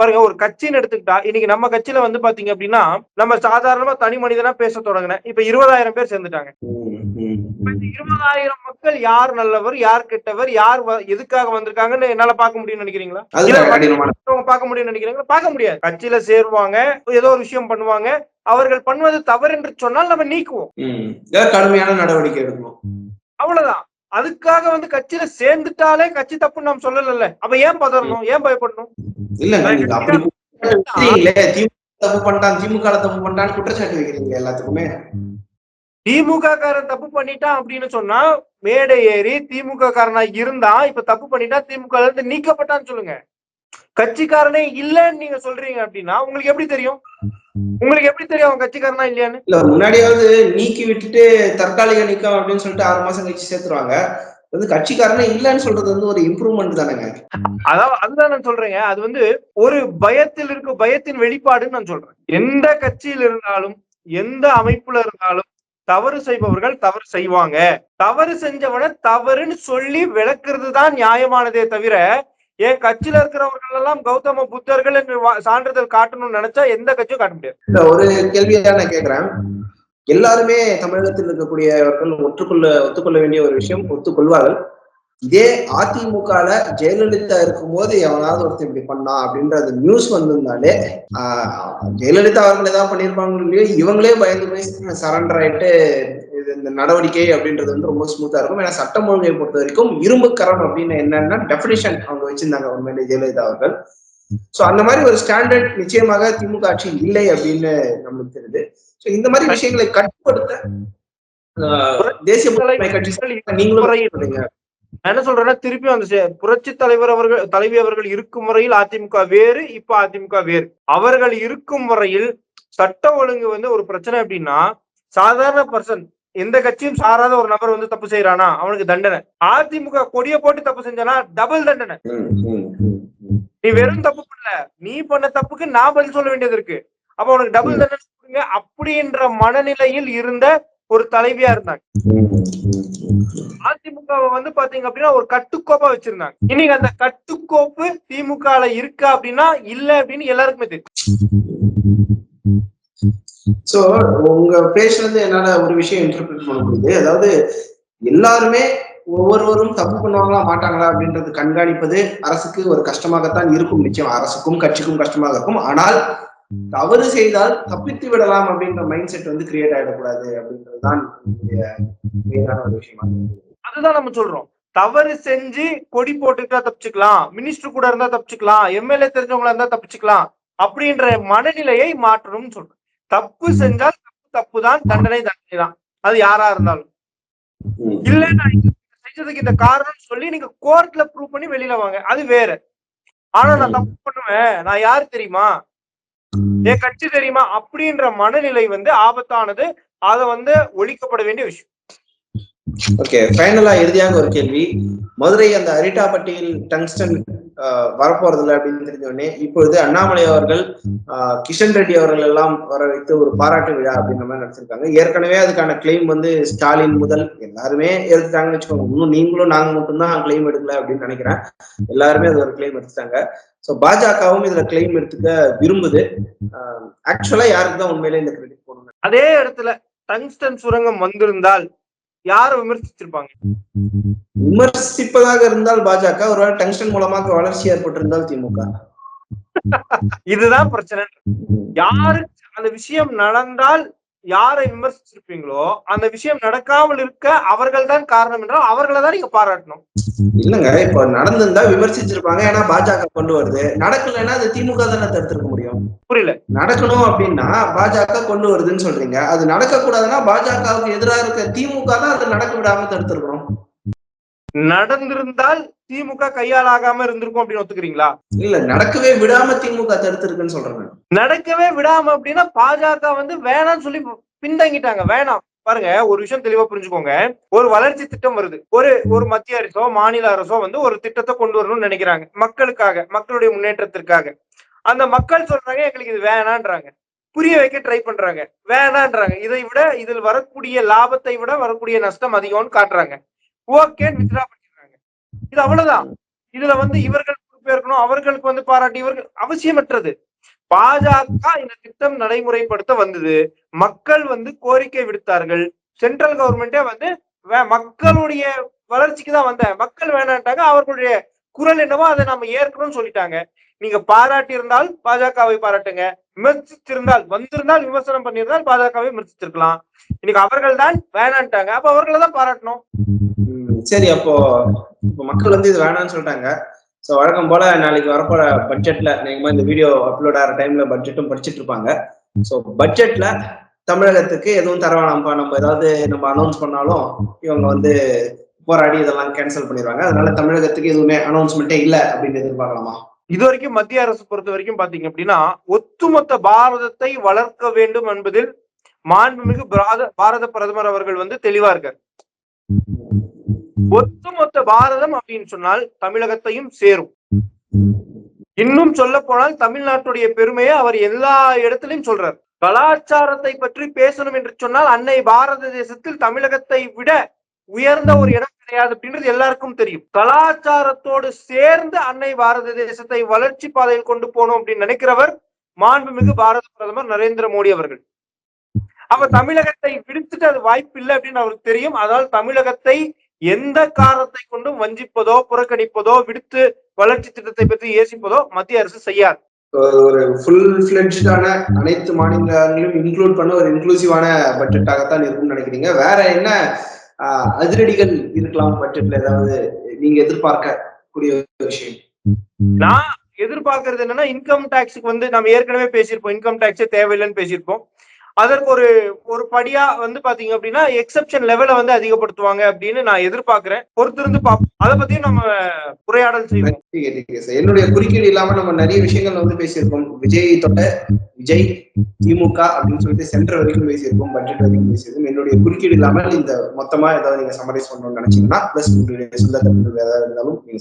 பாருங்க ஒரு கட்சின்னு எடுத்துக்கிட்டா இன்னைக்கு நம்ம கட்சியில வந்து பாத்தீங்க அப்படின்னா நம்ம சாதாரணமா தனி மனிதனா பேச தொடங்கினேன் இப்ப இருபதாயிரம் பேர் சேர்ந்துட்டாங்க. இருபதாயிரம் மக்கள் யார் நல்லவர் யார் கெட்டவர் யார் எதுக்காக வந்திருக்காங்கன்னு என்னால பார்க்க முடியும்னு நினைக்கிறீங்களா? பார்க்க முடியும்னு நினைக்கிறீங்களா? பார்க்க முடியாது. கட்சியில சேருவாங்க ஏதோ ஒரு விஷயம் பண்ணுவாங்க அவர்கள் பண்ணுவது தவறு என்று சொன்னால் நம்ம நீக்குவோம். கடுமையான நடவடிக்கை எடுக்கணும். அவ்வளவுதான். அதுக்காக வந்து கட்சியில சேர்ந்துட்டாலே கட்சி தப்புன்னு நாம் சொல்லல அப்ப ஏன் பதறணும்? ஏன் பயப்படணும்? இல்ல தப்பு பண்ணிட்டான் திமுக தப்பு பண்ணிட்டான்னு குற்றச்சாட்டு வைக்கிறீங்க எல்லாத்துக்குமே? திமுக காரன் தப்பு பண்ணிட்டான் அப்படின்னு சொன்னா மேடை ஏறி திமுக காரனா இருந்தா இப்ப தப்பு பண்ணிட்டா திமுக இருந்து நீக்கப்பட்டான்னு சொல்லுங்க. கட்சிக்காரனே இல்லன்னு நீங்க சொல்றீங்க அப்படின்னா உங்களுக்கு எப்படி தெரியும்? உங்களுக்கு எப்படி தெரியும் அவன் கட்சிக்காரனா இல்லையான்னு? இல்ல முன்னாடியாவது நீக்கி விட்டுட்டு தற்காலிக நீக்கம் அப்படின்னு சொல்லிட்டு ஆறு மாசம் கழிச்சு சேர்த்துருவாங்க. வந்து கட்சிக்காரனே இல்லைன்னு சொல்றது வந்து ஒரு இம்ப்ரூவ்மெண்ட் தானேங்க. அதாவது அதுதான் நான் சொல்றேங்க. அது வந்து ஒரு பயத்தில் இருக்க பயத்தின் வெளிப்பாடுன்னு நான் சொல்றேன். எந்த கட்சியில் இருந்தாலும் எந்த அமைப்புல இருந்தாலும் தவறு செய்பவர்கள் தவறு செய்வாங்க. தவறு செஞ்சவனை தவறுன்னு சொல்லி விளக்குறது தான் நியாயமானதே தவிர என் கட்சியில இருக்கிறவர்கள் எல்லாம் கௌதம புத்தர்கள் என்று வா- சான்றிதழ் காட்டணும்னு நினைச்சா எந்த கட்சியும் காட்ட முடியாது. ஒரு கேள்வியா நான் கேக்குறேன். எல்லாருமே தமிழகத்தில் இருக்கக்கூடியவர்கள் ஒற்றுக்கொள்ள ஒத்துக்கொள்ள வேண்டிய ஒரு விஷயம் ஒத்துக்கொள்வார்கள். இதே அதிமுகல ஜெயலலிதா இருக்கும் போது எவனாவது ஒருத்தர் இப்படி பண்ணா அப்படின்றது நியூஸ் வந்திருந்தாலே ஜெயலலிதா அவர்கள் ஏதாவது பண்ணியிருப்பாங்க இல்லையோ இவங்களே பயந்து போய் சரண்டர் ஆயிட்டு இந்த நடவடிக்கை அப்படின்றது வந்து ரொம்ப ஸ்மூத்தா இருக்கும். ஏன்னா சட்டம் ஒழுங்கை பொறுத்த வரைக்கும் இரும்பு கரம் அப்படின்னு என்னன்னா டெபினிஷன் அவங்க வச்சிருந்தாங்க உண்மையிலே ஜெயலலிதா அவர்கள். சோ அந்த மாதிரி ஒரு ஸ்டாண்டர்ட் நிச்சயமாக திமுக ஆட்சி இல்லை அப்படின்னு நம்மளுக்கு தெரியுது. சோ இந்த மாதிரி விஷயங்களை கட்டுப்படுத்த தேசிய நீங்களும் என்ன சொல்றேன்னா திருப்பி அந்த புரட்சி தலைவர் அவர்கள் தலைவி அவர்கள் இருக்கும் வரையில் அதிமுக வேறு இப்ப அதிமுக வேறு. அவர்கள் இருக்கும் வரையில் சட்ட ஒழுங்கு வந்து ஒரு பிரச்சனை அப்படின்னா சாதாரண பர்சன் எந்த கட்சியும் சாராத ஒரு நபர் வந்து தப்பு செய்யறானா அவனுக்கு தண்டனை. அதிமுக கொடிய போட்டு தப்பு செஞ்சானா டபுள் தண்டனை. நீ வெறும் தப்பு பண்ணல. நீ பண்ண தப்புக்கு நான் பதில் சொல்ல வேண்டியது இருக்கு. அப்ப உனக்கு டபுள் தண்டனை கொடுங்க. அப்படின்ற மனநிலையில் இருந்த ஒரு தலைவியா இருந்தாங்க. அதிமுகவை வந்து பாத்தீங்க அப்படின்னா ஒரு கட்டுக்கோப்பா வச்சிருந்தாங்க. இன்னைக்கு அந்த கட்டுக்கோப்பு திமுக இருக்கா அப்படின்னா இல்ல அப்படின்னு எல்லாருக்குமே தெரியும். சோ உங்க பேஜ்ல இருந்து என்னால ஒரு விஷயம் இன்டர்பிரட் பண்ண முடியுது. அதாவது எல்லாருமே ஒவ்வொருவரும் தப்பு பண்ணுவாங்களா மாட்டாங்களா அப்படின்றது கண்காணிப்பது அரசுக்கு ஒரு கஷ்டமாகத்தான் இருக்கும். நிச்சயம் அரசுக்கும் கட்சிக்கும் கஷ்டமாக இருக்கும். ஆனால் தவறு செய்தால் தப்பித்து விடலாம் அப்படின்ற மைண்ட் செட் வந்து கிரியேட் ஆயிடக்கூடாது அப்படின்றதுதான் என்னுடைய மெயினான ஒரு விஷயமா அதுதான் நம்ம சொல்றோம். தவறு செஞ்சு கொடி போட்டுக்கிட்டா தப்பிச்சுக்கலாம். மினிஸ்டர் கூட இருந்தா தப்பிச்சுக்கலாம். எம்எல்ஏ தெரிஞ்சவங்களா இருந்தா தப்பிச்சுக்கலாம். அப்படின்ற மனநிலையை மாற்றணும்னு சொல்றோம். தப்பு செஞ்சால் தப்பு தப்பு தான் தண்டனை தண்டனை தான் அது யாரா இருந்தாலும். இல்ல நான் செஞ்சதுக்கு இந்த காரணம் சொல்லி நீங்க கோர்ட்ல ப்ரூவ் பண்ணி வெளியில வாங்க. அது வேற. ஆனா நான் தப்பு பண்ணுவேன். நான் யாரு தெரியுமா? என் கட்சி தெரியுமா? அப்படின்ற மனநிலை வந்து ஆபத்தானது. அதை வந்து ஒழிக்கப்பட வேண்டிய விஷயம். ஓகே ஃபைனலா இறுதியாக ஒரு கேள்வி. மதுரை அந்த அரிட்டாப்பட்டியில் டங்ஸ்டன் வரப்போறது இல்லை அப்படின்னு தெரிஞ்சோடனே இப்பொழுது அண்ணாமலை அவர்கள் ஆஹ், கிஷன் ரெட்டி அவர்கள் எல்லாம் வர வைத்து ஒரு பாராட்டு விழா அப்படின்ற மாதிரி நடத்திருக்காங்க. ஏற்கனவே அதுக்கான கிளைம் வந்து ஸ்டாலின் முதல் எல்லாருமே எடுத்துட்டாங்கன்னு வச்சுக்கோங்க. இன்னும் நீங்களும் நாங்க மட்டும்தான் கிளைம் எடுக்கல அப்படின்னு நினைக்கிறேன். எல்லாருமே அது ஒரு கிளைம் எடுத்துட்டாங்க. சோ பாஜகவும் இதுல கிளைம் எடுத்துக்க விரும்புது. ஆக்சுவலா யாருக்கு தான் உண்மையிலே இந்த கிரெடிட் போடணும்? அதே இடத்துல டங்ஸ்டன் சுரங்கம் வந்திருந்தால் யாரை விமர்சிச்சிருப்பாங்க? விமர்சிப்பதாக இருந்தால் பாஜக ஒருவேளை டங்ஸ்டன் மூலமாக வளர்ச்சி ஏற்பட்டிருந்தால் திமுக. [laughs] இதுதான் பிரச்சனை. யாரு அந்த விஷயம் நடந்தால் யாரை விமர்சிச்சிருப்பீங்களோ அந்த விஷயம் நடக்காமல் இருக்க அவர்கள் தான் காரணம் என்றால் அவர்களை தான் நீங்க பாராட்டணும். இல்லங்க இப்ப நடந்திருந்தா விமர்சிச்சிருப்பாங்க ஏன்னா பாஜக கொண்டு வருது. நடக்கலைன்னா அது திமுக தானே தடுத்திருக்க முடியும். புரியல. நடக்கணும் அப்படின்னா பாஜக கொண்டு வருதுன்னு சொல்றீங்க. அது நடக்க கூடாதுன்னா பாஜகவுக்கு எதிராக இருக்க திமுக தான் அது நடக்க விடாம தடுத்திருக்கணும். நடந்திருந்தால் திமுக கையால் ஆகாம இருந்திருக்கும் அப்படின்னு ஒத்துக்கிறீங்களா? இல்ல நடக்கவே விடாம திமுக தடுத்திருக்குன்னு சொல்றேன். நடக்கவே விடாம அப்படின்னா பாஜக வந்து வேணாம்னு சொல்லி பின்தங்கிட்டாங்க. வேணாம். பாருங்க ஒரு விஷயம் தெளிவா புரிஞ்சுக்கோங்க. ஒரு வளர்ச்சி திட்டம் வருது. ஒரு ஒரு மத்திய அரசோ மாநில அரசோ வந்து ஒரு திட்டத்தை கொண்டு வரணும்னு நினைக்கிறாங்க. மக்களுக்காக மக்களுடைய முன்னேற்றத்திற்காக. அந்த மக்கள் சொல்றாங்க எங்களுக்கு இது வேணான்றாங்க. புரிய வைக்க ட்ரை பண்றாங்க. வேணான்றாங்க. இதை விட இதில் வரக்கூடிய லாபத்தை விட வரக்கூடிய நஷ்டம் அதிகம்னு காட்டுறாங்க. ஓகேன்னு வித்ரா பண்ணிடுறாங்க இது அவ்வளவுதான். இதுல வந்து இவர்கள் பொறுப்பேற்கணும் அவர்களுக்கு வந்து பாராட்டி இவர்கள் அவசியமற்றது. பாஜக இந்த திட்டம் நடைமுறைப்படுத்த வந்தது. மக்கள் வந்து கோரிக்கை விடுத்தார்கள். சென்ட்ரல் கவர்மெண்டே வந்து மக்களுடைய வளர்ச்சிக்கு தான் வந்தேன் மக்கள் வேணான்ட்டாங்க அவர்களுடைய குரல் என்னவோ அதை நம்ம ஏற்கணும்னு சொல்லிட்டாங்க. நீங்க பாராட்டி இருந்தால் பாஜகவை பாராட்டுங்க. விமர்சிச்சிருந்தால் வந்திருந்தால் விமர்சனம் பண்ணியிருந்தால் பாஜகவை விமர்சிச்சிருக்கலாம் இன்னைக்கு அவர்கள் தான் வேணான்ட்டாங்க. அப்ப அவர்களை தான் பாராட்டணும். சரி அப்போ இப்போ மக்கள் வந்து இது வேணாம்னு சொல்லிட்டாங்க. சோ வழக்கம் போல நாளைக்கு வரப்போற பட்ஜெட்ல நீங்க இந்த வீடியோ அப்லோட் ஆகிற டைம்ல பட்ஜெட்டும் படிச்சிட்டு இருப்பாங்க. சோ பட்ஜெட்ல தமிழகத்துக்கு எதுவும் தரவானாம்ப்பா நம்ம ஏதாவது நம்ம அனௌன்ஸ் பண்ணாலும் இவங்க வந்து போராடி இதெல்லாம் கேன்சல் பண்ணிடுவாங்க. அதனால தமிழகத்துக்கு எதுவுமே அனௌன்ஸ்மெண்ட்டே இல்ல அப்படின்னு எதிர்பார்க்கலாமா? இது வரைக்கும் மத்திய அரசு பொறுத்த வரைக்கும் பாத்தீங்க அப்படின்னா ஒட்டுமொத்த பாரதத்தை வளர்க்க வேண்டும் என்பதில் மாண்புமிகு பாரத பாரத பிரதமர் அவர்கள் வந்து தெளிவா இருக்கார். ஒட்டுமொத்த பாரதம் அப்படின்னு சொன்னால் தமிழகத்தையும் சேரும். இன்னும் சொல்ல போனால் தமிழ்நாட்டுடைய பெருமையை அவர் எல்லா இடத்திலையும் சொல்றார். கலாச்சாரத்தை பற்றி பேசணும் என்று சொன்னால் அன்னை பாரத தேசத்தில் தமிழகத்தை விட உயர்ந்த ஒரு இடம் கிடையாது அப்படின்றது எல்லாருக்கும் தெரியும். கலாச்சாரத்தோடு சேர்ந்து அன்னை பாரத தேசத்தை வளர்ச்சி பாதையில் கொண்டு போகணும் அப்படின்னு நினைக்கிறவர் மாண்புமிகு பாரத பிரதமர் நரேந்திர மோடி அவர்கள். அவர் தமிழகத்தை விடுத்துட்டு அது வாய்ப்பு இல்லை அப்படின்னு அவருக்கு தெரியும். அதனால் தமிழகத்தை எந்த காரணத்தை கொண்டும் வஞ்சிப்பதோ புறக்கணிப்பதோ விடுத்து வளர்ச்சி திட்டத்தை பற்றி யோசிப்பதோ மத்திய அரசு செய்யாது. ஒரு ஃபுல் ஃபிளட்ஜான அனைத்து மாநிலங்களையும் இன்க்ளூட் பண்ண ஒரு இன்க்ளூசிவான பட்ஜெட்டாகத்தான் இருக்கும்னு நினைக்கிறீங்க. வேற என்ன அதிரடிகள் இருக்கலாம் பட்ஜெட்ல ஏதாவது நீங்க எதிர்பார்க்கக்கூடிய ஒரு விஷயம்? நான் எதிர்பார்க்கறது என்னன்னா இன்கம் டாக்ஸுக்கு வந்து நம்ம ஏற்கனவே பேசியிருப்போம். இன்கம் டாக்ஸே தேவையில்லைன்னு பேசியிருப்போம். அதற்கு ஒரு ஒரு படியா வந்து பாத்தீங்க அப்படின்னா எக்ஸப்ஷன் லெவலை வந்து அதிகப்படுத்துவாங்க அப்படின்னு நான் எதிர்பார்க்கிறேன். பொறுத்திருந்து பார்ப்போம் அதை பத்தியும் நம்ம உரையாடல் செய்வோம். என்னுடைய குறுக்கீடு இல்லாம நம்ம நிறைய விஷயங்கள் வந்து பேசியிருக்கோம். விஜய் தொட்ட விஜய் திமுக அப்படின்னு சொல்லிட்டு சென்டர் வரைக்கும் பேசியிருக்கோம் பட்ஜெட் வரைக்கும் பேசியிருக்கோம். என்னுடைய குறுக்கீடு இல்லாமல் இந்த மொத்தமா ஏதாவது நீங்க சமரைஸ் பண்ணணும்னு நினைச்சீங்கன்னா பிளஸ் உங்களுடைய சொந்த கருத்துக்கள் ஏதாவது இருந்தாலும் நீங்க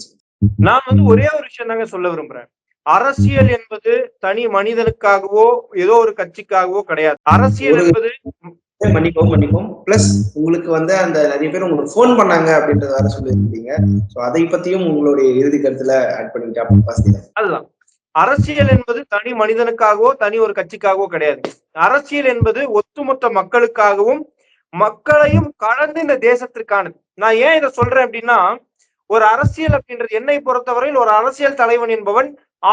நான் வந்து ஒரே ஒரு விஷயம் தாங்க சொல்ல விரும்புறேன். அரசியல் என்பது தனி மனிதனுக்காகவோ ஏதோ ஒரு கட்சிக்காகவோ கிடையாது. அரசியல் என்பது மன்னிப்போம் மன்னிப்போம் பிளஸ் உங்களுக்கு வந்து அந்த நிறைய பேர் உங்களுக்கு ஃபோன் பண்ணாங்க அப்படின்றத வேற சொல்லியிருக்கீங்க. சோ அதை பத்தியும் உங்களுடைய இறுதி கருத்துல ஆட் பாசிங்க அதுதான். அரசியல் என்பது தனி மனிதனுக்காகவோ தனி ஒரு கட்சிக்காகவோ கிடையாது. அரசியல் என்பது ஒட்டுமொத்த மக்களுக்காகவும் மக்களையும் கலந்து இந்த தேசத்திற்கானது. நான் ஏன் இதை சொல்றேன் அப்படின்னா ஒரு அரசியல் அப்படின்றது என்னை பொறுத்தவரையில் ஒரு அரசியல் தலைவன் என்பவன்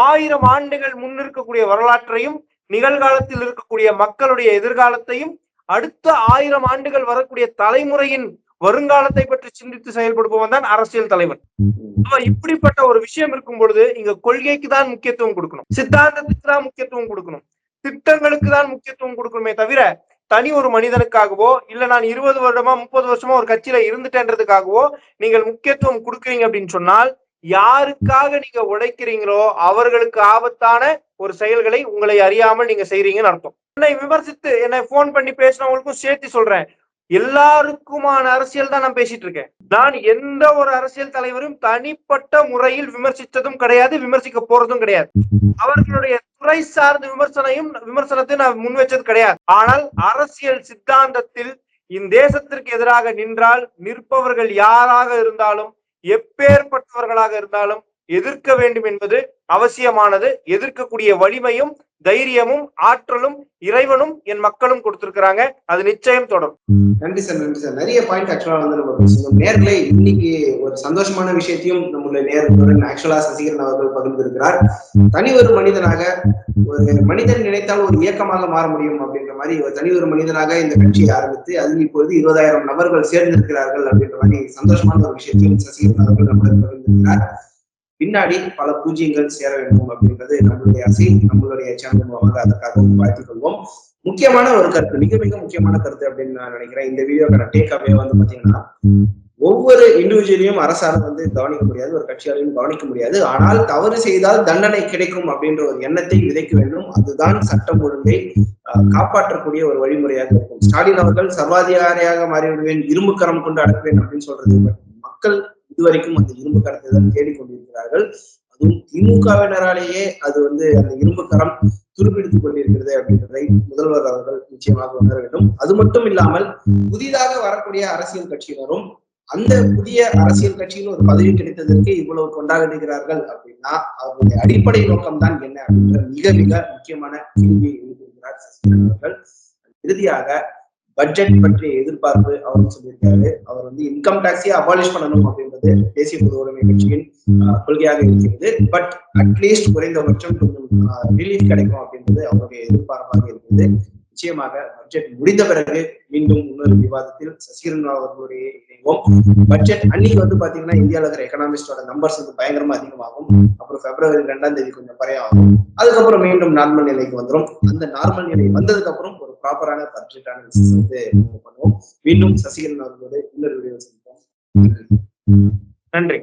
ஆயிரம் ஆண்டுகள் முன் இருக்கக்கூடிய வரலாற்றையும் நிகழ்காலத்தில் இருக்கக்கூடிய மக்களுடைய எதிர்காலத்தையும் அடுத்த ஆயிரம் ஆண்டுகள் வரக்கூடிய தலைமுறையின் வருங்காலத்தை பற்றி சிந்தித்து செயல்படுபவன் தான் அரசியல் தலைவன். இப்படிப்பட்ட ஒரு விஷயம் இருக்கும் பொழுது இங்க கொள்கைக்கு தான் முக்கியத்துவம் கொடுக்கணும். சித்தாந்தத்துக்கு தான் முக்கியத்துவம் கொடுக்கணும். திட்டங்களுக்கு தான் முக்கியத்துவம் கொடுக்கணுமே தவிர தனி ஒரு மனிதனுக்காகவோ இல்ல நான் இருபது வருடமா முப்பது வருஷமா ஒரு கட்சியில இருந்துட்டேன்றதுக்காகவோ நீங்கள் முக்கியத்துவம் கொடுக்குறீங்க அப்படின்னு சொன்னால் யாருக்காக நீங்க உழைக்கிறீங்களோ அவர்களுக்கு ஆபத்தான ஒரு செயல்களை உங்களை அறியாமல் நீங்க செய்றீங்கன்னு அர்த்தம். என்னை விமர்சித்து என்னை போன் பண்ணி பேசினவங்களுக்கும் சேர்த்து சொல்றேன். எல்லாருக்குமான அரசியல் தான் நான் பேசிட்டு இருக்கேன். நான் எந்த ஒரு அரசியல் தலைவரும் தனிப்பட்ட முறையில் விமர்சித்ததும் கிடையாது விமர்சிக்க போறதும் கிடையாது. அவர்களுடைய துறை சார்ந்த விமர்சனையும் விமர்சனத்தை நான் முன் வச்சது கிடையாது. ஆனால் அரசியல் சித்தாந்தத்தில் இந்த தேசத்திற்கு எதிராக நின்றால் நிற்பவர்கள் யாராக இருந்தாலும் எப்பேற்பட்டவர்களாக இருந்தாலும் எதிர்க்க வேண்டும் என்பது அவசியமானது. எதிர்க்கக்கூடிய வலிமையும் தைரியமும் ஆற்றலும் இறைவனும் என் மக்களும் கொடுத்திருக்கிறாங்க. அது நிச்சயம் தொடரும். நன்றி சார் நன்றி சார். நிறைய பாயிண்ட் ஆக்சுவலா வந்து நம்ம பேசணும். நேர்களே இன்னைக்கு ஒரு சந்தோஷமான விஷயத்தையும் நம்மளுடைய நேர்களுடன் ஆக்சுவலா சசிகரன் அவர்கள் பகிர்ந்திருக்கிறார். தனி ஒரு மனிதனாக ஒரு மனிதன் நினைத்தால் ஒரு இயக்கமாக மாற முடியும் அப்படின்ற மாதிரி ஒரு தனி ஒரு மனிதனாக இந்த கட்சியை ஆரம்பித்து அதில் இப்பொழுது இருபதாயிரம் நபர்கள் சேர்ந்திருக்கிறார்கள் அப்படின்ற மாதிரி சந்தோஷமான ஒரு விஷயத்தையும் சசிகரன் அவர்கள் நம்மளுடன் பகிர்ந்திருக்கிறார். பின்னாடி பல பூஜ்யங்கள் சேர வேண்டும் அப்படின்றது நம்மளுடைய ஆசை நம்மளுடைய சேனல் மூலமாக அதற்காக வாழ்த்துக் கொள்வோம். முக்கியமான ஒரு கருத்து மிக மிக முக்கியமான கருத்து அப்படின்னு நான் நினைக்கிறேன். இந்த வீடியோக்கான டேக் அவே வந்து பாத்தீங்கன்னா ஒவ்வொரு இண்டிவிஜுவலையும் அரசாங்கம் வந்து கவனிக்க முடியாது ஒரு கட்சியாலையும் கவனிக்க முடியாது. ஆனால் தவறு செய்தால் தண்டனை கிடைக்கும் அப்படின்ற ஒரு எண்ணத்தை விதைக்க வேண்டும். அதுதான் சட்டம் ஒழுங்கை காப்பாற்றக்கூடிய ஒரு வழிமுறையாக இருக்கும். ஸ்டாலின் அவர்கள் சர்வாதிகாரியாக மாறிவிடுவேன் இரும்பு கரம் கொண்டு அடக்குவேன் அப்படின்னு சொல்றது மக்கள் இதுவரைக்கும் அந்த இரும்பு கரத்தை தான் தேடிக்கொண்டிருக்கிறார்கள். அதுவும் திமுகவினராலேயே அது வந்து அந்த இரும்பு கரம் துருப்பிடித்துக் கொண்டிருக்கிறது அப்படின்றதை முதல்வர் அவர்கள் நிச்சயமாக உணர வேண்டும். அது மட்டும் இல்லாமல் புதிதாக வரக்கூடிய அரசியல் கட்சியினரும் அந்த புதிய அரசியல் கட்சியில் ஒரு பதவி கிடைத்ததற்கு இவ்வளவு கொண்டாடுகிறார்கள் அப்படின்னா அவருடைய அடிப்படை நோக்கம் தான் என்ன அப்படின்ற மிக மிக முக்கியமான கேள்வியை எழுப்பியிருக்கிறார் சசிகலன் அவர்கள். இறுதியாக பட்ஜெட் பற்றிய எதிர்பார்ப்பு அவர் சொல்லியிருக்காரு. அவர் வந்து இன்கம் டாக்ஸையே அபாலிஷ் பண்ணணும் அப்படின்றது தேசிய பொது உடைமை கட்சியின் கொள்கையாக இருக்கிறது. பட் அட்லீஸ்ட் குறைந்தபட்சம் கொஞ்சம் ரிலீஃப் கிடைக்கும் அப்படின்றது அவருடைய எதிர்பார்ப்பாக இருக்கிறது. நிச்சயமாக பட்ஜெட் முடிந்த பிறகு மீண்டும் இன்னொரு விவாதத்தில் சசிகலன் அவர்களுடைய இணைவோம். பட்ஜெட் அன்னைக்கு வந்து பாத்தீங்கன்னா இந்தியாவில் இருக்கிற எக்கனாமிஸ்டோட நம்பர்ஸ் வந்து பயங்கரமா அதிகமாகும். அப்புறம் பிப்ரவரி ரெண்டாம் தேதி கொஞ்சம் குறையாகும் அதுக்கப்புறம் மீண்டும் நார்மல் நிலைக்கு வந்துரும். அந்த நார்மல் நிலை வந்ததுக்கு அப்புறம் ஒரு ப்ராப்பரான பட்ஜெட் அனாலிசிஸ் வந்து பண்ணுவோம். மீண்டும் சசிகலன் அவர்களோட இன்னொரு வீடியோ சந்திப்போம். நன்றி.